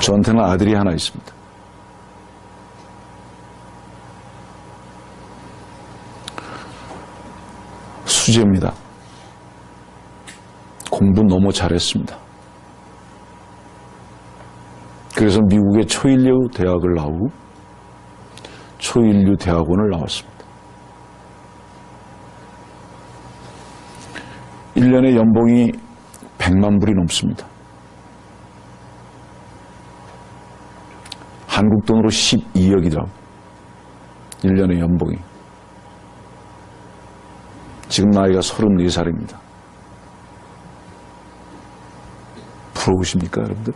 저한테는 아들이 하나 있습니다. 수재입니다. 공부 너무 잘했습니다. 그래서 미국의 초일류 대학을 나오고 초일류 대학원을 나왔습니다. 1년에 연봉이 100만 불이 넘습니다. 한국 돈으로 12억이더라고요. 1년의 연봉이. 지금 나이가 34살입니다. 부러우십니까, 여러분들?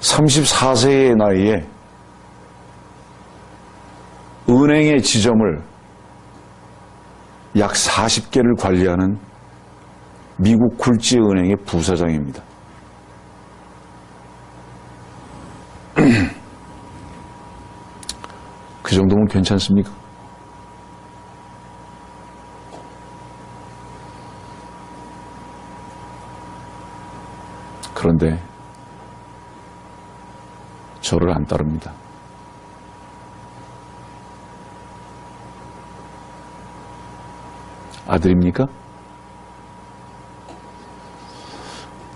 34세의 나이에 은행의 지점을 약 40개를 관리하는 미국 굴지은행의 부사장입니다. 그 정도면 괜찮습니까? 그런데 저를 안 따릅니다. 아들입니까?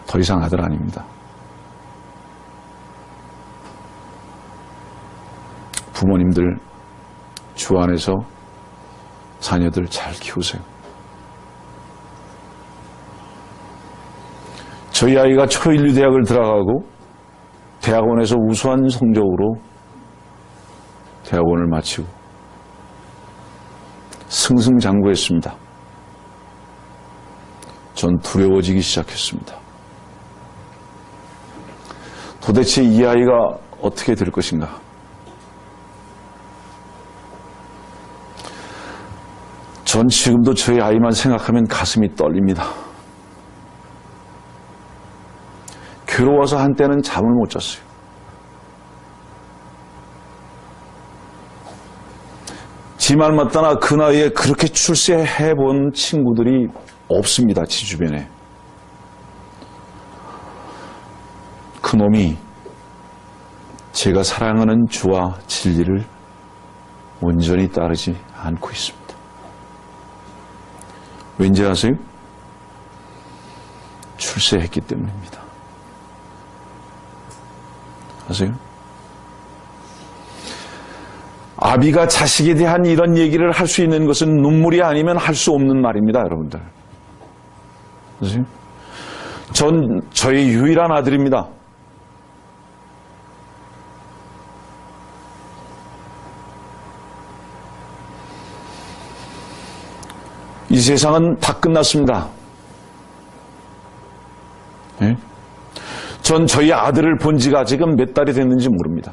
더 이상 아들 아닙니다. 부모님들 주 안에서 자녀들 잘 키우세요. 저희 아이가 초일류 대학을 들어가고 대학원에서 우수한 성적으로 대학원을 마치고 승승장구했습니다. 전 두려워지기 시작했습니다. 도대체 이 아이가 어떻게 될 것인가? 전 지금도 저희 아이만 생각하면 가슴이 떨립니다. 괴로워서 한때는 잠을 못 잤어요. 지말 맞다나 그 나이에 그렇게 출세해 본 친구들이 없습니다. 지 주변에. 그 놈이 제가 사랑하는 주와 진리를 온전히 따르지 않고 있습니다. 왠지 아세요? 출세했기 때문입니다. 아세요? 아비가 자식에 대한 이런 얘기를 할 수 있는 것은 눈물이 아니면 할 수 없는 말입니다, 여러분들. 아세요? 전 저의 유일한 아들입니다. 이 세상은 다 끝났습니다. 예? 전 저희 아들을 본 지가 지금 몇 달이 됐는지 모릅니다.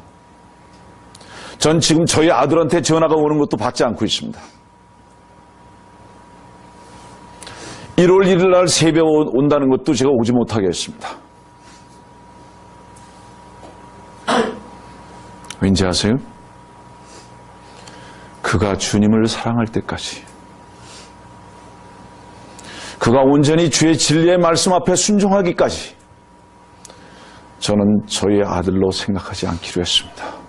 전 지금 저희 아들한테 전화가 오는 것도 받지 않고 있습니다. 1월 1일 날 새벽 온다는 것도 제가 오지 못하게 했습니다. 왠지 아세요? 그가 주님을 사랑할 때까지 그가 온전히 주의 진리의 말씀 앞에 순종하기까지 저는 저의 아들로 생각하지 않기로 했습니다.